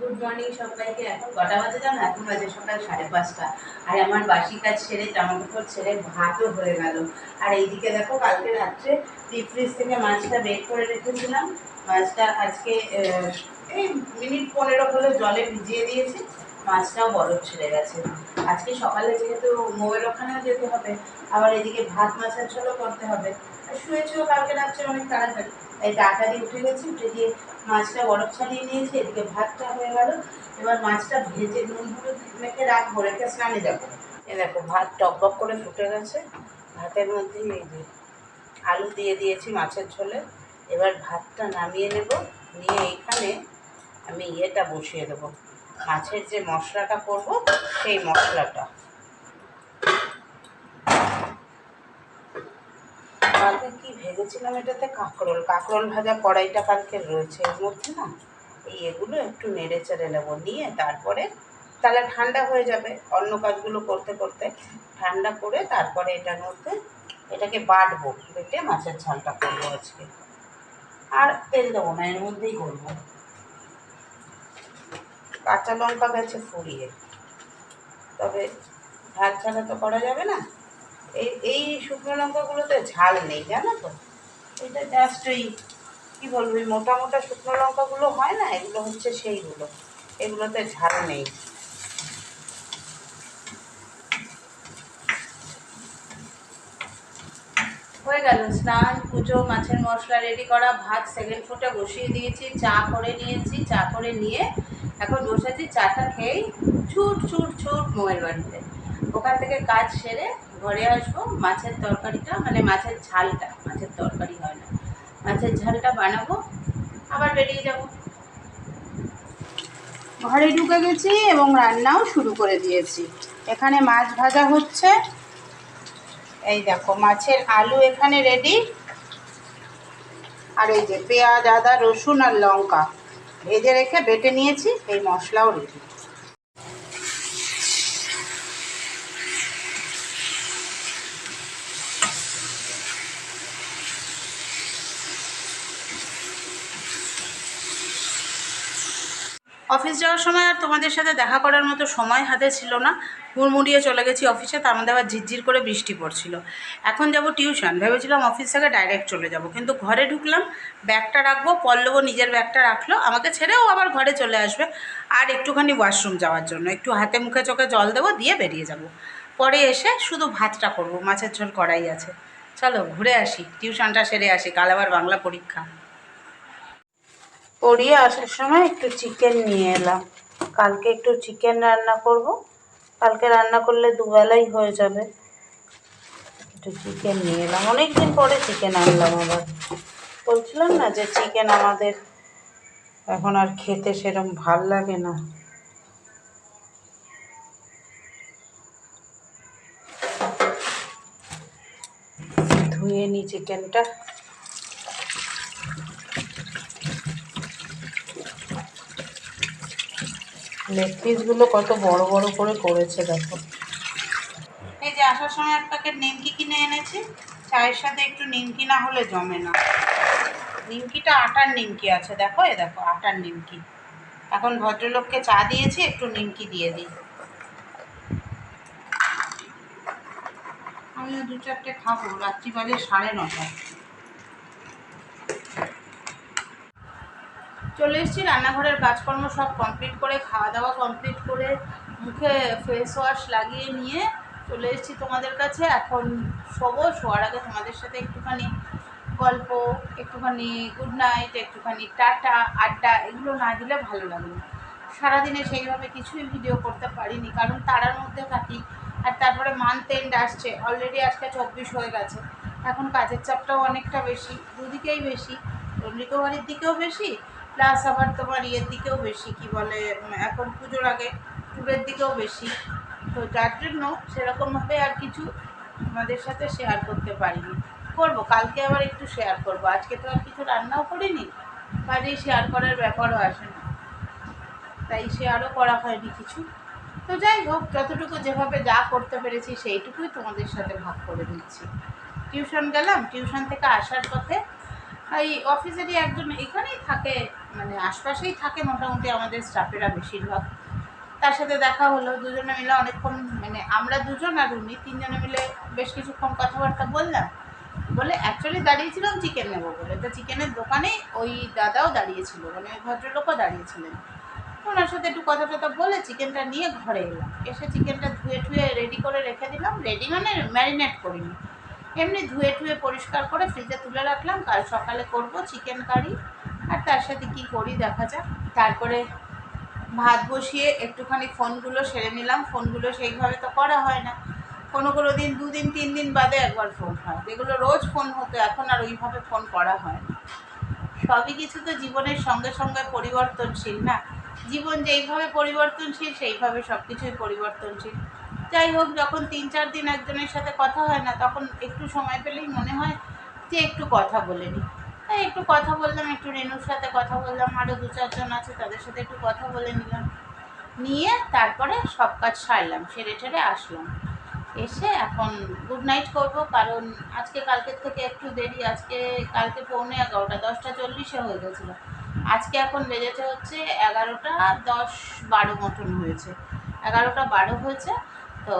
Good morning সবাইকে। এখন কটা বাজে জানো? এখন বাজে সকাল সাড়ে পাঁচটা। আর, আমার বাসি কাজ ছেড়ে জামা ছেড়ে ভাতও হয়ে গেল। আর এইদিকে দেখো, কালকে রাত্রে ডিপ ফ্রিজ থেকে মাছটা বের করে রেখেছিলাম। মাছটা আজকে এই মিনিট পনেরো হলো জলে ভিজিয়ে দিয়েছি। মাছটাও বরফ ছেড়ে গেছে। আজকে সকালে যেহেতু মোয়ের ওখানেও যেতে হবে, আবার এদিকে ভাত মাছের ঝোলও করতে হবে। আর শুয়েছিও কালকে রাত্রে অনেক তাড়াতাড়ি। তাই তাড়াতাড়ি উঠে গেছি, উঠে দিয়ে মাছটা বরফ ছাড়িয়ে নিয়েছি, এদিকে ভাতটা হয়ে গেল। এবার মাছটা ভেজে নুন হলুদ মেখে রাখব রেখে স্নানে যাব। এ দেখো, ভাত টকবক করে ফুটে গেছে। ভাতের মধ্যে এই যে আলু দিয়ে দিয়েছি মাছের ঝোলে। এবার ভাতটা নামিয়ে নেব, নিয়ে এইখানে আমি ইয়েটা বসিয়ে দেবো। মাছের যে মশলাটা করব, সেই মশলাটা কালকে কি ভেজেছিলাম এটাতে কাঁকরোল। কাঁকরোল ভাজা কড়াইটা কালকে রয়েছে এর মধ্যে না? এই এগুলো একটু নেড়ে চেড়ে নেব, নিয়ে তারপরে তাহলে ঠান্ডা হয়ে যাবে অন্য কাজগুলো করতে করতে। ঠান্ডা করে তারপরে এটার মধ্যে এটাকে বাটবো, বেটে মাছের ঝালটা করব আজকে। আর তেল দেবো না, এর মধ্যেই করব। কাঁচা লঙ্কা গেছে ফুরিয়ে। তবে ঝাল ছাড়া তো করা যাবে না। এই এই শুকনো লঙ্কাগুলোতে ঝাল নেই, জানো তো? এটা জাস্ট ওই কী বলব মোটা মোটা শুকনো লঙ্কাগুলো হয় না? এগুলো হচ্ছে সেইগুলো। এগুলোতে ঝাল নেই। হয়ে গেল। স্নান, পুজো, মাছের মশলা রেডি করা, ভাত সেকেন্ড ফুটে বসিয়ে দিয়েছি, চা করে নিয়েছি, চা করে নিয়ে এখন বসেছি, চাটা খেয়েই ছুট ছুট ছুট মোয়ের বাড়িতে। ওখান থেকে কাজ সেরে ঘরে আসব, মাছের তরকারিটা মানে মাছের ঝালটা। মাছের তরকারি হয় না। মাছের ঝালটা বানাবো, আবার বেরিয়ে যাব। ঘরে ঢুকে গেছি এবং রান্নাও শুরু করে দিয়েছি। এখানে মাছ ভাজা হচ্ছে। এই দেখো, মাছের আলু এখানে রেডি আর এই যে পেঁয়াজ, আদা, রসুন আর লঙ্কা ভেজে রেখে বেটে নিয়েছি, এই মশলাও রেডি অফিস যাওয়ার সময় আর তোমাদের সাথে দেখা করার মতো সময় হাতে ছিল না। হুড়মুড়িয়ে চলে গেছি অফিসে, তার মধ্যে আবার ঝিরঝির করে বৃষ্টি পড়ছিল। এখন যাব টিউশন, ভেবেছিলাম অফিস থেকে ডাইরেক্ট চলে যাব, কিন্তু ঘরে ঢুকলাম, ব্যাগটা রাখব পল্লব নিজের ব্যাগটা রাখল, আমাকে ছেড়েও আবার ঘরে চলে আসবে। আর একটুখানি ওয়াশরুম যাওয়ার জন্য, একটু হাতে মুখে চোখে জল দেবো, দিয়ে বেরিয়ে যাব। পরে এসে শুধু ভাতটা করব, মাছের ঝোল করাই আছে। চলো ঘুরে আসি, টিউশনটা সেরে আসি, কাল আবার বাংলা পরীক্ষা। পড়িয়ে আসার সময় একটু চিকেন নিয়ে এলাম। কালকে একটু চিকেন রান্না করব। কালকে রান্না করলে দুবেলাই হয়ে যাবে। একটু চিকেন নিয়ে এলাম। অনেক দিন পরে চিকেন আনলাম আবার। বলছিলাম না যে চিকেন আমাদের এখন আর খেতে সেরম ভালো লাগে না। ধুয়ে নিই চিকেনটা লেগ পিসগুলো কত বড় বড় করে করেছে দেখো। এই যে আসার সময় এক প্যাকেট নিমকি কিনে এনেছি। চায়ের সাথে একটু নিমকি না হলে জমে না। নিমকিটা আটার নিমকি আছে, দেখো, এ দেখো, আটার নিমকি। এখন ভদ্রলোককে চা দিয়েছি, একটু নিমকি দিয়ে দিই। আমিও দু চারটে খাব রাত্রি বাজে সাড়ে নটা। চলে এসেছি, রান্নাঘরের কাজকর্ম সব কমপ্লিট করে খাওয়া দাওয়া কমপ্লিট করে মুখে ফেস ওয়াশ লাগিয়ে নিয়ে চলে এসেছি তোমাদের কাছে। এখন শোবো, শোয়ার আগে তোমাদের সাথে একটুখানি গল্প, একটুখানি গুড নাইট একটুখানি টাটা, আড্ডা, এগুলো না দিলে ভালো লাগে সারাদিনে সেইভাবে কিছুই ভিডিও করতে পারিনি, কারণ তারার মধ্যে থাকি আর তারপরে মান্থ এন্ড আসছে অলরেডি আজকে চব্বিশ হয়ে গেছে। এখন কাজের চাপটাও অনেকটা বেশি, দুদিকেই বেশি রিকভারির দিকেও বেশি প্লাস আবার তোমার ইয়ের দিকেও বেশি, কি বলে এখন পুজোর আগে ট্যুরের দিকেও বেশি। তো যার জন্য সেরকমভাবে আর কিছু আমাদের সাথে শেয়ার করতে পারিনি। করব, কালকে আবার একটু শেয়ার করব। আজকে তো আর কিছু রান্নাও করিনি, কাজেই শেয়ার করার ব্যাপারও আসে না। তাই শেয়ারও করা হয়নি কিছু। তো যাই হোক, যতটুকু যেভাবে যা করতে পেরেছি সেইটুকুই তোমাদের সাথে ভাগ করে দিচ্ছি। টিউশন গেলাম, টিউশন থেকে আসার পথে, এই অফিসেরই একজন এখানেই থাকে মানে আশপাশেই থাকে মোটামুটি আমাদের স্টাফেরা বেশিরভাগ। তার সাথে দেখা হলো, দুজনে মিলে অনেকক্ষণ মানে আমরা দুজন আর উনি তিনজনে মিলে বেশ কিছুক্ষণ কথাবার্তা বললাম। বলে অ্যাকচুয়ালি দাঁড়িয়েছিলাম চিকেন নেব বলে। তো চিকেনের দোকানে ওই দাদাও দাঁড়িয়েছিল মানে ওই ভদ্রলোকও দাঁড়িয়েছিলেন। ওনার সাথে একটু কথা টথা বলে চিকেনটা নিয়ে ঘরে এলাম। এসে চিকেনটা ধুয়ে টুয়ে রেডি করে রেখে দিলাম। রেডি মানে ম্যারিনেট করিনি। এমনি ধুয়ে টুয়ে পরিষ্কার করে ফ্রিজে তুলে রাখলাম। কাল সকালে করব চিকেন কারি আর তার সাথে কি করি দেখা যাক। তারপরে ভাত বসিয়ে একটুখানি ফোনগুলো সেরে নিলাম। ফোনগুলো সেইভাবে তো করা হয় না। কোনো কোনো দিন, দুদিন, তিন দিন বাদে একবার ফোন হয়। যেগুলো রোজ ফোন হতো, এখন আর ওইভাবে ফোন করা হয় না। সবই কিছু তো জীবনের সঙ্গে সঙ্গে পরিবর্তনশীল না। জীবন যেইভাবে পরিবর্তনশীল, সেইভাবে সব কিছুই পরিবর্তনশীল। যাই হোক, যখন তিন চার দিন একজনের সাথে কথা হয় না, তখন একটু সময় পেলেই মনে হয় যে একটু কথা বলে নিই। একটু কথা বললাম, একটু রেনুর সাথে কথা বললাম আরও দু চারজন আছে তাদের সাথে একটু কথা বলে নিলাম। নিয়ে তারপরে সব কাজ সারলাম, সেরে টেরে আসলাম। এসে এখন গুড নাইট করব, কারণ আজকে কালকের থেকে একটু দেরি, আজকে কালকে পৌনে এগারোটা, দশটা চল্লিশে হয়ে গেছিল। আজকে এখন বেজেছে হচ্ছে এগারোটা দশ বারো মতন হয়েছে। এগারোটা বারো হয়েছে, তো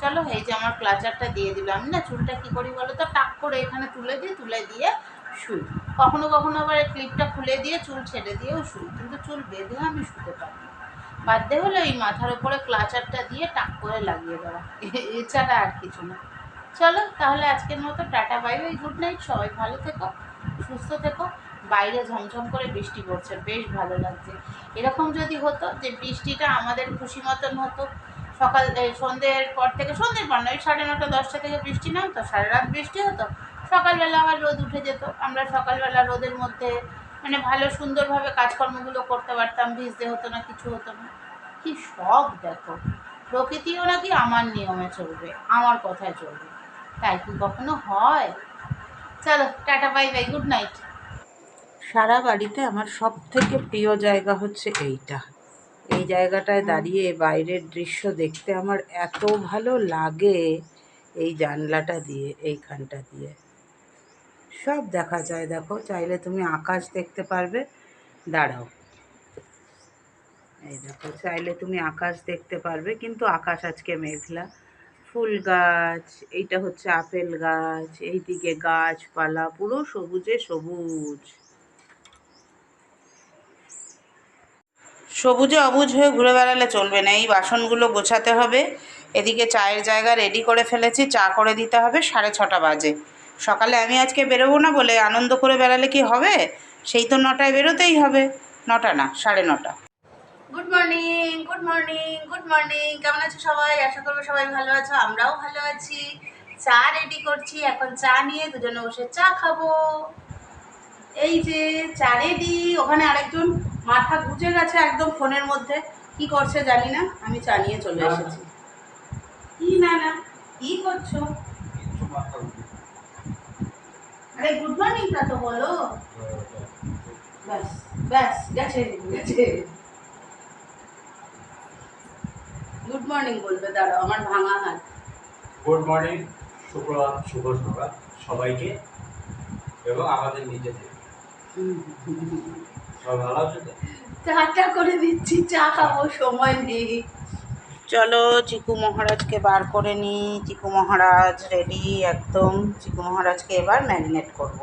চলো এই যে আমার ক্লাচারটা দিয়ে দিলাম। না, চুলটা কী করি বলো তো? টাক করে এখানে তুলে দিই, তুলে দিয়ে শুই। কখনো কখনো আবার ক্লিপটা খুলে দিয়ে চুল ছেড়ে দিয়েও শুই, কিন্তু চুল বেঁধে আমি শুতে পারি না। বাধ্য হলো এই মাথার উপরে ক্লাচারটা দিয়ে টাক করে লাগিয়ে দেওয়া। এছাড়া আর কিছু না। চলো তাহলে আজকের মতো tata bye bye good night সবাই ভালো থেকো, সুস্থ থেকো। বাইরে ঝমঝম করে বৃষ্টি পড়ছে, বেশ ভালো লাগছে। এরকম যদি হতো যে বৃষ্টিটা আমাদের খুশি মতন হতো, সকাল সন্ধ্যের পর থেকে, সন্ধ্যের পর নয়, সাড়ে নটা, দশটা থেকে বৃষ্টি নামতো, সারা রাত বৃষ্টি হতো সকালবেলা আবার রোদ উঠে যেত। আমরা সকালবেলা রোদের মধ্যে মানে ভালো সুন্দরভাবে কাজকর্মগুলো করতে পারতাম ভিজতে হতো না কিছু হতো না। কি সব দেখো। প্রকৃতিও নাকি আমার নিয়মে চলবে আমার কথায় চলবে। তাই কি কখনো হয়? চলো tata bye bye good night. সারা বাড়িতে আমার সব থেকে প্রিয় জায়গা হচ্ছে এইটা। এই জায়গাটায় দাঁড়িয়ে বাইরের দৃশ্য দেখতে আমার এত ভালো লাগে এই জানলাটা দিয়ে এইখানটা দিয়ে। সব দেখা যায়, দেখো। চাইলে তুমি আকাশ দেখতে পারবে। দাঁড়াও। এই দেখো, চাইলে তুমি আকাশ দেখতে পারবে, কিন্তু আকাশ আজকে মেঘলা। ফুল গাছ, এইটা হচ্ছে আপেল গাছ, এইদিকে গাছপালা, পুরো সবুজে সবুজ। সবুজে অবুজ হয়ে ঘুরে বেড়ালে চলবে না। এই বাসনগুলো গোছাতে হবে। এদিকে চায়ের জায়গা রেডি করে ফেলেছি, চা করে দিতে হবে সাড়ে ছটা বাজে। সকালে আমি আজকে বেরোবো না বলে আনন্দ করে বেড়ালে কি হবে? সেই তো নটায় বেরোতেই হবে। নটা না সাড়ে নটা। Good morning good morning good morning কেমন আছো সবাই? আশা করব সবাই ভালো আছো আমরাও ভালো আছি। চা রেডি করছি এখন চা নিয়ে দুজনে বসে চা খাব। এই যে চা রেডি ওখানে আরেকজন মাথা গুজে গেছে একদম ফোনের মধ্যে। কি করছে জানি না আমি চা নিয়ে চলে এসেছি। কি না না কি করছ? আরে গুড মর্নিংটা তো বলো। ব্যাস ব্যাস গেছে গেছে। গুড মর্নিং বলবে দাঁড়াও আমার ভাঙা হাত। গুড মর্নিং সুপ্রভাত শুভ সকাল সবাইকে এবং আমাদের নিজেদের। সবাই ভালো আছে তো? চাটা করে দিচ্ছি চা খাব সময় নেই। চলো চিকু মহারাজকে বার করে নি চিকু মহারাজ রেডি একদম। চিকু মহারাজকে এবার ম্যারিনেট করব।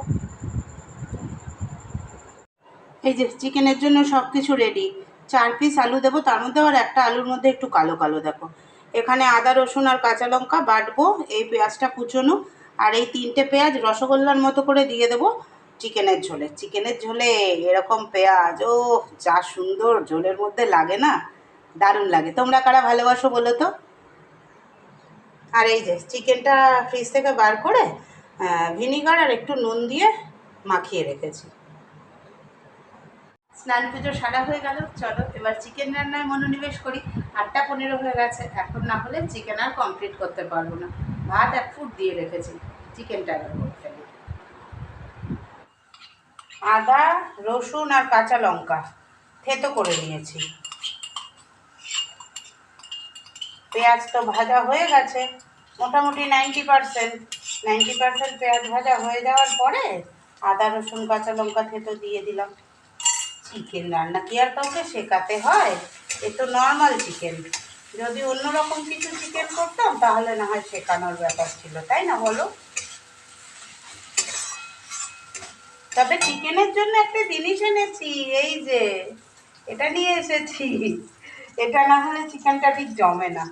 এই যে চিকেনের জন্য সব কিছু রেডি চার পিস আলু দেবো, তার মধ্যে আবার একটা আলুর মধ্যে একটু কালো কালো দেখো এখানে আদা, রসুন আর কাঁচা লঙ্কা বাটবো, এই পেঁয়াজটা কুচোনো। আর এই তিনটে পেঁয়াজ রসগোল্লার মতো করে দিয়ে দেবো চিকেনের ঝোলে। চিকেনের ঝোলে এরকম পেঁয়াজ ও যা সুন্দর! ঝোলের মধ্যে লাগে না? দারুণ লাগে। তোমরা কারা ভালোবাসো বলো তো? আর এই যে চিকেনটা ফ্রিজ থেকে বার করে ভিনিগার আর একটু নুন দিয়ে মাখিয়ে রেখেছি। স্নান পুজো সারা হয়ে গেল, চলো এবার চিকেন রান্নায় মনোনিবেশ করি। আটটা পনেরো হয়ে গেছে, এখন না হলে চিকেন আর কমপ্লিট করতে পারব না। ভাত এক ফুট দিয়ে রেখেছি, চিকেনটা এবার আদা, রসুন আর কাঁচা লঙ্কা থেতো করে নিয়েছি। পেঁয়াজ তো ভাজা হয়ে গেছে। মোটামুটি নাইনটি পারসেন্ট নাইনটি পারসেন্ট পেঁয়াজ ভাজা হয়ে যাওয়ার পরে আদা, রসুন, কাঁচা লঙ্কা থেতো দিয়ে দিলাম। চিকেন রান্না কি আর কাউকে শেখাতে হয়? এ তো নর্মাল চিকেন যদি অন্যরকম কিছু চিকেন করতাম, তাহলে না হয় শেখানোর ব্যাপার ছিল, তাই না বলো? তবে চিকেনের জন্য একটা জিনিস এনেছি, এই যে, এটা নিয়ে এসেছি। এটা না হলে চিকেনটা ঠিক জমে না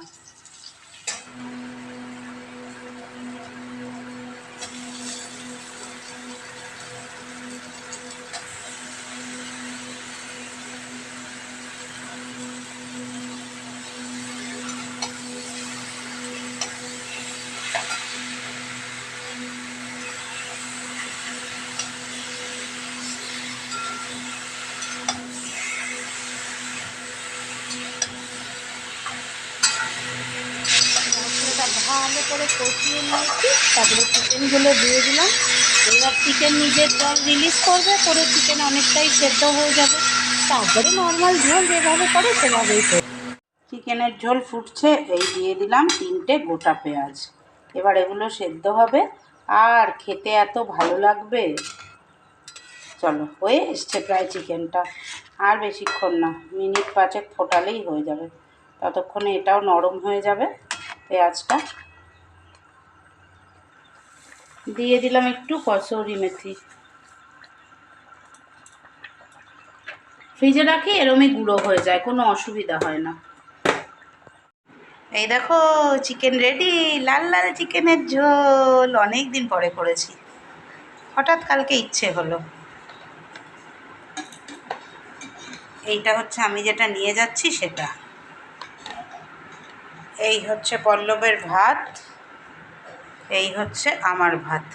মশলাটা ভালো করে কষিয়ে নিয়েছি, তারপরে চিকেনগুলো দিয়ে দিলাম। এবার চিকেন নিজের জল রিলিজ করবে, করে চিকেন অনেকটাই সেদ্ধ হয়ে যাবে। তারপরে নর্মাল ঝোল যেভাবে করে সেভাবেই করবে। চিকেনের ঝোল ফুটছে, এই দিয়ে দিলাম তিনটে গোটা পেঁয়াজ। এবার এগুলো সেদ্ধ হবে। আর খেতে এত ভালো লাগবে? চলো, হয়ে এসছে প্রায় চিকেনটা আর বেশিক্ষণ না, মিনিট পাঁচেক ফোটালেই হয়ে যাবে। ততক্ষণে এটাও নরম হয়ে যাবে, পেঁয়াজটা। দিয়ে দিলাম একটু কসৌরি মেথি। ফ্রিজে রাখি, এরমই গুঁড়ো হয়ে যায়, কোনো অসুবিধা হয় না। এই দেখো চিকেন রেডি লাল লাল চিকেনের ঝোল অনেক দিন পরে করেছি। হঠাৎ কালকে ইচ্ছে হলো। এইটা হচ্ছে আমি যেটা নিয়ে যাচ্ছি, সেটা। এই হচ্ছে পল্লবের ভাত। এই হচ্ছে আমার ভাত।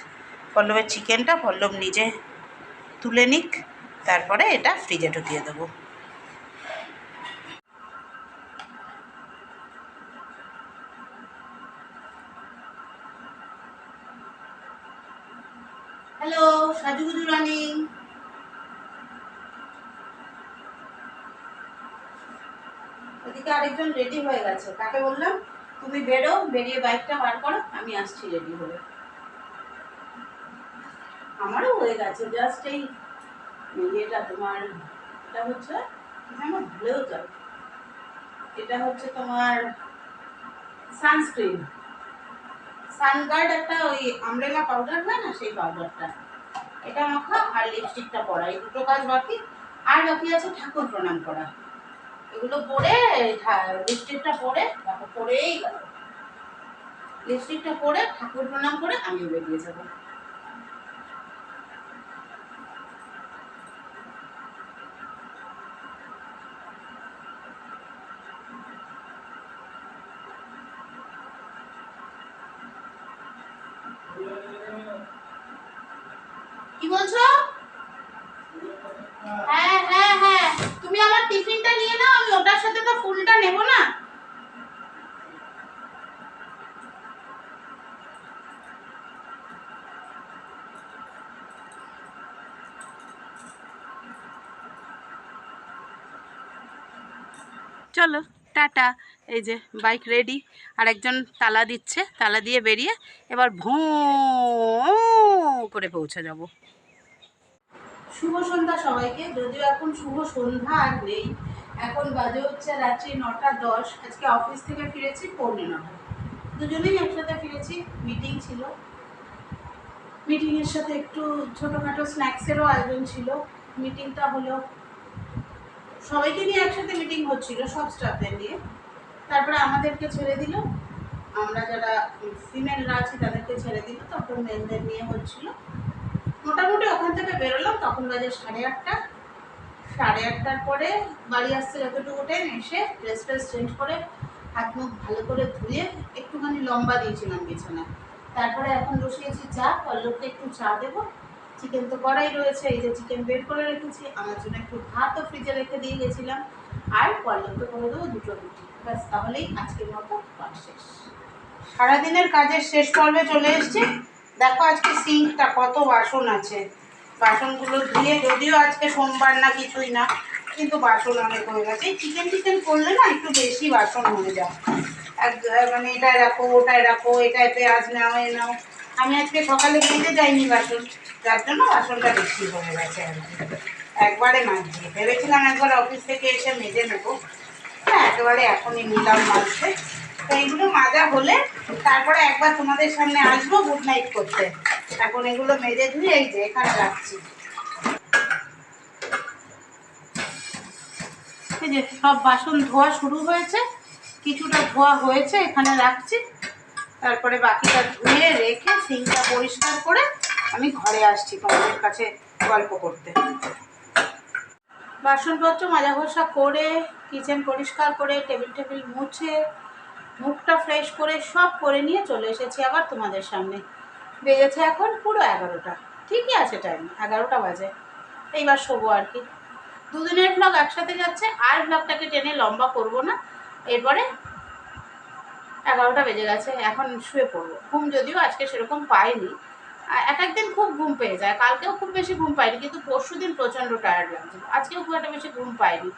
পল্লবের চিকেনটা পল্লব নিজে তুলে নিক, তারপরে এটা ফ্রিজে ঢুকিয়ে দেবো। হ্যালো সাজুগুজু রানিং ওদিকে আরেকজন রেডি হয়ে গেছে। কাকে বললাম? তুমি বেরো, বেরিয়ে বাইকটা বার করো, আমি আসছি রেডি হয়ে। আমারও হয়ে গেছে জাস্ট এই ইয়েটা তোমার, এটা হচ্ছে আমার ভুলেও যাবে এটা হচ্ছে তোমার সানস্ক্রিন সানগার্ড একটা ওই আমব্রেলা পাউডার হয় না, সেই পাউডারটা এটা মাখা আর লিপস্টিকটা পরা, এই দুটো কাজ বাকি। আর বাকি আছে ঠাকুর প্রণাম করা। এগুলো পরে লিপস্টিকটা পরে, তারপর পরেই গেল। লিপস্টিকটা পরে, ঠাকুর প্রণাম করে আমিও বেরিয়ে যাব কি বলছো হ্যাঁ হ্যাঁ হ্যাঁ তুমি আমার টিফিনটা নিয়ে নাও আমি ওটার সাথে তো ফুলটা নেব না চলো, টাটা। এই যে বাইক রেডি আর একজন তালা দিচ্ছে, তালা দিয়ে বেরিয়ে এবার ভোঁ করে পৌঁছে যাব। শুভ সন্ধ্যা সবাইকে। যদিও এখন শুভ সন্ধ্যা আর নেই। এখন বাজে হচ্ছে রাত্রি নটা দশ। আজকে অফিস থেকে ফিরেছি, পৌনে দুজনেই একসাথে ফিরেছি। মিটিং ছিল। মিটিংয়ের সাথে একটু ছোটোখাটো স্ন্যাক্সেরও আয়োজন ছিল। মিটিংটা হলো সবাইকে নিয়ে একসাথে মিটিং হচ্ছিল, সব স্টাফদের নিয়ে। তারপরে আমাদেরকে ছেড়ে দিল। আমরা যারা ফিমেলরা আছি, তাদেরকে ছেড়ে দিল। তখন মেনদের নিয়ে হচ্ছিল। মোটামুটি ওখান থেকে বেরোলাম। তখন বাজে সাড়ে আটটা। সাড়ে আটটার পরে বাড়ি আসতে যতটুকু টাইম এসে ড্রেস ট্রেস চেঞ্জ করে হাত মুখ ভালো করে ধুয়ে একটুখানি লম্বা দিয়েছিলাম বিছানায়। তারপরে এখন বসিয়েছি চা। পল্লবকে একটু চা দেবো। চিকেন তো করাই রয়েছে, এই যে চিকেন বের করে রেখেছি। আমার জন্য একটু ভাতও ফ্রিজে রেখে দিয়ে গেছিলাম। আর পল্লবকে করে দেবো, দুটো রুটি। ব্যাস, তাহলেই আজকের মতো কাজ শেষ। সারাদিনের কাজের শেষ পর্বে চলে এসেছি। দেখো আজকে সিঙ্কটা কত বাসন আছে। বাসনগুলো ধুয়ে, যদিও আজকে সোমবার না, কিছুই না, কিন্তু বাসন অনেক হয়ে গেছে। চিকেন টিকেন করলে না একটু বেশি বাসন হয়ে যায়। এক মানে এটায় রাখো ওটায় রাখো এটায় পেঁয়াজ নাও, এ নাও। আমি আজকে সকালে খেতে যাইনি বাসন। যার জন্য বাসনটা বেশি হয়ে গেছে আর কি। একবারে মাঝে ভেবেছিলাম একবার অফিস থেকে এসে মেজে নেব। হ্যাঁ একেবারে এখনই নিলাম মাঝে তো এইগুলো মাজা হলে তারপরে একবার তোমাদের সামনে আসব গুড নাইট করতে। এখন এগুলো মেজে ধুয়ে এই যে এখানে রাখছি। এই যে সব বাসন ধোয়া শুরু হয়েছে। কিছুটা ধোয়া হয়েছে, এখানে রাখছি। তারপরে বাকিটা ধুয়ে রেখে সিঙ্কটা পরিষ্কার করে আমি ঘরে আসছি তোমাদের কাছে গল্প করতে। বাসনপত্র মাজা ঘষা করে কিচেন পরিষ্কার করে টেবিল টেবিল মুছে, মুখটা ফ্রেশ করে সব করে নিয়ে চলে এসেছি আবার তোমাদের সামনে। বেজেছে এখন পুরো এগারোটা। ঠিকই আছে টাইম এগারোটা বাজে। এইবার শোবো আর কি। দুদিনের ব্লগ একসাথে যাচ্ছে, আর ব্লগটাকে টেনে লম্বা করব না। এরপরে এগারোটা বেজে গেছে, এখন শুয়ে পড়ব। ঘুম যদিও আজকে সেরকম পাইনি এক একদিন খুব ঘুম পেয়ে যায়। কালকেও খুব বেশি ঘুম পাইনি, কিন্তু পরশু দিন প্রচণ্ড টায়ার্ড লাগছিল। আজকেও খুব একটা বেশি ঘুম পাইনি।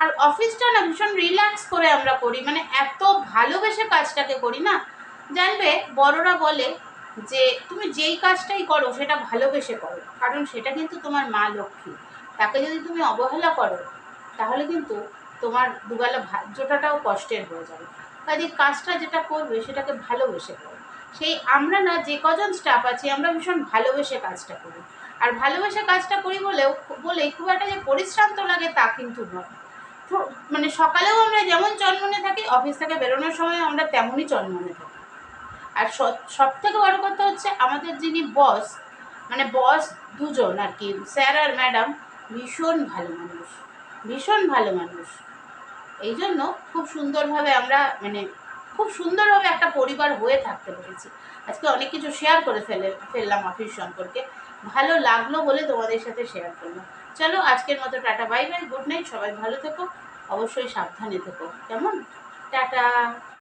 আর অফিসটা না ভীষণ রিল্যাক্স করে আমরা করি মানে এত ভালোবেসে কাজটাকে করি না। জানবে, বড়রা বলে যে, তুমি যেই কাজটাই করো, সেটা ভালোবেসে করো। কারণ সেটা কিন্তু তোমার মা লক্ষ্মী। তাকে যদি তুমি অবহেলা করো, তাহলে কিন্তু তোমার দুবেলা ভাজ্যটাও কষ্টের হয়ে যাবে। কাজে কাজটা যেটা করবে, সেটাকে ভালোবেসে করো। সেই আমরা না যে কজন স্টাফ আছি, আমরা ভীষণ ভালোবেসে কাজটা করি। আর ভালোবেসে কাজটা করি বলেও বলে খুব একটা যে পরিশ্রান্ত লাগে তা কিন্তু নয়। মানে সকালেও আমরা যেমন চন্মনে থাকি অফিস থেকে বেরোনোর সময় আমরা তেমনই চন্মনে থাকি। আর সব থেকে বড় কথা হচ্ছে আমাদের যিনি বস মানে বস দুজন আর কি স্যার আর ম্যাডাম ভীষণ ভালো মানুষ, ভীষণ ভালো মানুষ। এই জন্য খুব সুন্দরভাবে আমরা মানে খুব সুন্দরভাবে একটা পরিবার হয়ে থাকতে পেরেছি। আজকে অনেক কিছু শেয়ার করে ফেলে ফেললাম অফিস সম্পর্কে। ভালো লাগল বলে তোমাদের সাথে শেয়ার করলাম। চলো আজকের মতো tata bye bye good night সবাই ভালো থেকো, অবশ্যই সাবধানে থেকো। কেমন? টাটা!